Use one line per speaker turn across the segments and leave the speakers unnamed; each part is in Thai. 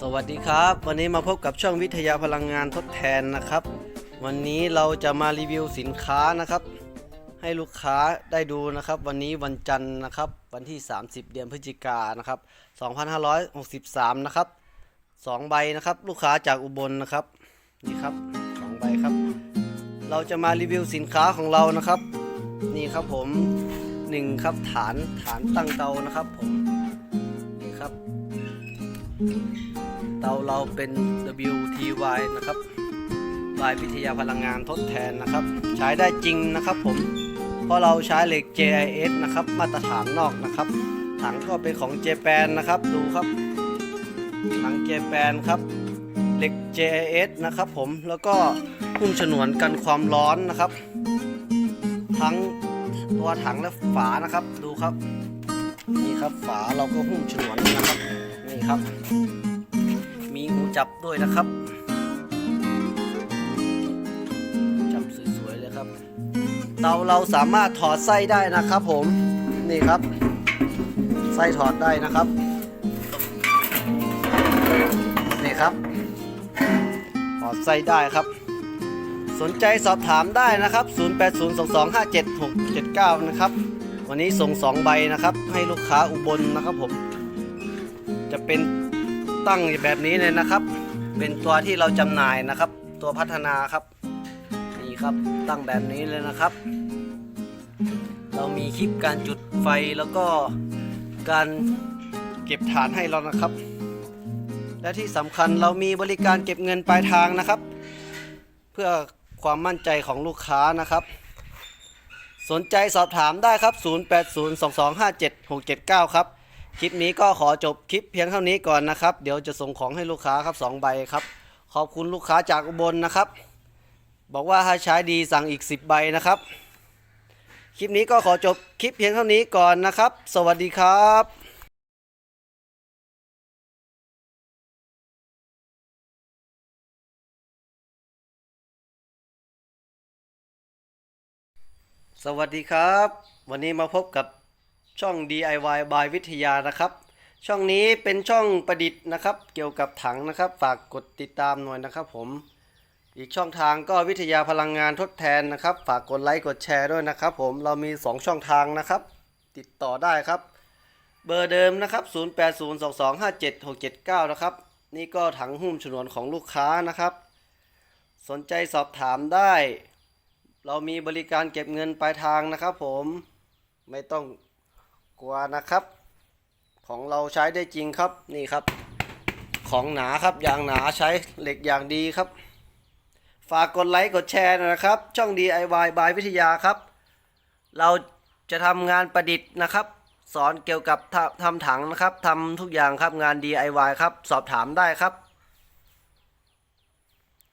สวัสดีครับ วันนี้มาพบกับช่องวิทยาพลังงานทดแทนนะครับ วันนี้เราจะมารีวิวสินค้านะครับ ให้ลูกค้าได้ดูนะครับ วันนี้วันจันทร์นะครับ วันที่ 30 เดือนพฤศจิกายนนะครับ2563 นะครับสองใบนะครับลูกค้าจากอุบลนะครับนี่ครับสองใบครับ เราจะมารีวิวสินค้าของเรานะครับ นี่ครับผมหนึ่งครับฐานฐานตั้งเตานะครับผมนี่ครับ เตาเราเป็น WTY นะครับลายวิทยาพลังงานทดแทนนะครับ ใช้ได้จริงนะครับผม เพราะเราใช้เหล็ก JIS นะครับ มาตรฐานนอกนะครับ ถังก็เป็นของเจแปนนะครับ ดูครับ ถังเจแปนครับ เหล็ก JIS นะครับผม แล้วก็หุ้มฉนวนกันความร้อนนะครับ ทั้งตัวถังและฝานะครับ ดูครับ นี่ครับฝาเราก็หุ้มฉนวนนะครับ นี่ครับ มีหูจับด้วยนะครับจับสวยๆเลยครับ เตาเราสามารถถอดไส้ได้นะครับ ผมนี่ครับ ไส้ถอดได้นะครับนี่ครับถอดไส้ได้ครับ สนใจสอบถามได้นะครับ 0802257679 นะครับวันนี้ส่ง 2 ใบนะครับ ให้ลูกค้าอุบลนะครับผม จะเป็นตั้งแบบนี้เลยนะครับ เป็นตัวที่เราจำหน่ายนะครับ ตัวพัฒนาครับนี่ครับตั้งแบบนี้เลยนะครับ เรามีคลิปการจุดไฟแล้วก็การเก็บฐานให้เรานะครับ และที่สำคัญเรามีบริการเก็บเงินปลายทางนะครับ เพื่อความมั่นใจของลูกค้านะครับ สนใจสอบถามได้ครับ 0802257679 ครับ คลิปนี้ก็ขอจบคลิปเพียงเท่านี้ก่อนนะครับ เดี๋ยวจะส่งของให้ลูกค้าครับ2ใบครับ ขอบคุณลูกค้าจากอุบลนะครับ บอกว่าถ้าใช้ดีสั่งอีก 10 ใบนะครับ คลิปนี้ก็ขอจบคลิปเพียงเท่านี้ก่อนนะครับ สวัสดีครับสวัสดีครับ วันนี้มาพบกับ ช่อง DIY by วิทยานะครับ ช่องนี้เป็นช่องประดิษฐ์นะครับ เกี่ยวกับถังนะครับ ฝากกดติดตามหน่อยนะครับผม อีกช่องทางก็วิทยาพลังงานทดแทนนะครับ ฝากกดไลค์กดแชร์ด้วยนะครับ ผมเรามี 2 ช่องทางนะครับ ติดต่อได้ครับ เบอร์เดิมนะครับ 0802257679 นะครับ นี่ก็ถังหุ้มฉนวนของลูกค้านะครับ สนใจสอบถามได้ เรามีบริการเก็บเงินปลายทางนะครับ ผมไม่ต้อง กลัวนะครับ ของเราใช้ได้จริงครับนี่ครับ ของหนาครับอย่างหนาใช้เหล็กอย่างดีครับ ฝากกดไลค์กดแชร์นะครับ ช่อง DIY by วิทยาครับ เราจะทำงานประดิษฐ์นะครับ สอนเกี่ยวกับทำถังนะครับทำทุกอย่างครับงาน DIY ครับ สอบถามได้ครับ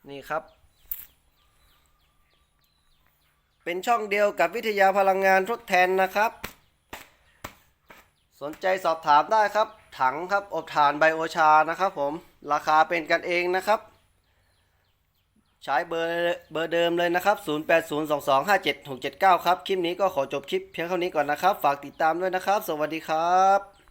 นี่ครับเป็นช่องเดียวกับวิทยาพลังงานทดแทนนะครับ สนใจสอบถามได้ครับ ถังครับอบถ่านไบโอชานะครับผมราคาเป็นกันเองนะครับ ใช้เบอร์เบอร์เดิมเลยนะครับ 0802257679 ครับ คลิปนี้ก็ขอจบคลิปเพียงเท่านี้ก่อนนะครับ ฝากติดตามด้วยนะครับ สวัสดีครับ